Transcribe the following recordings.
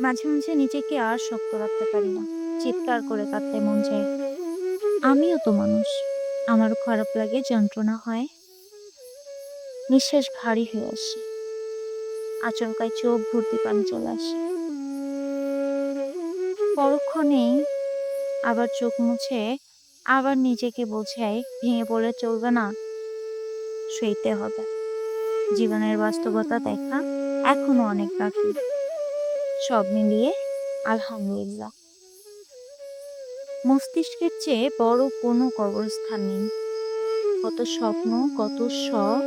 মাঝে, মাঝে নিজেকে আর শক্ত রাখতে পারি না। চিৎকার করে কাঁদতে মন চায়। আমিও তো মানুষ। আমারও খারাপ লাগে, যন্ত্রণা হয়। নিঃশ্বাস ভারী হয়ে আসে। আচমকায় চোখ ভর্তি পানি চলে আসে। পরক্ষণেই আবার চোখ মুছে আবার নিজেকে বোঝাই ভেঙে পড়লে চলবে না। সইতে হবে। জীবনের বাস্তবতা দেখা এখনও অনেক বাকি। সব মিলিয়ে আলহামদুলিল্লাহ। মস্তিষ্কের চেয়ে বড় কোনো কবরস্থান নেই। কত স্বপ্ন, কত শখ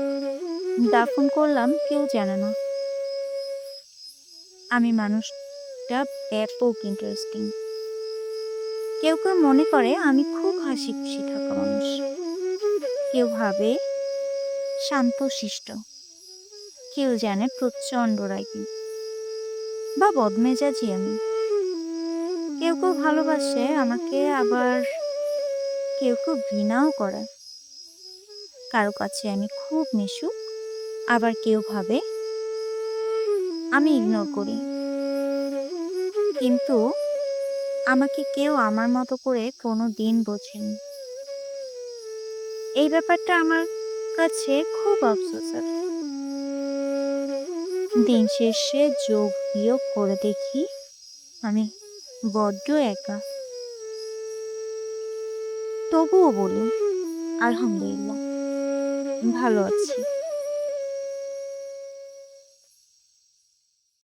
দাফন করলাম কেউ জানে না। আমি মানুষটা ব্যাপক ইন্টারেস্টিং। কেউ, কেউ মনে করে আমি খুব হাসি খুশি থাকা মানুষ। কেউ ভাবে শান্তশিষ্ট। কেউ জানে প্রচণ্ড রাগী বা বদমেজাজি আমি। কেউ, কেউ ভালোবাসে আমাকে আবার কেউ, কেউ ঘৃণাও করে। কারও কাছে আমি খুব মিশুক আবার কেউ ভাবে আমি ইগনোর করি। কিন্তু আমাকে কেউ আমার মতো করে কোনো দিন বোঝেনি। এই ব্যাপারটা আমার কাছে খুব আফসোসের। দিন শেষে যোগ বিয়োগ করে দেখি আমি বড্ড একা। তবুও বলি আলহামদুলিল্লাহ ভালো আছি।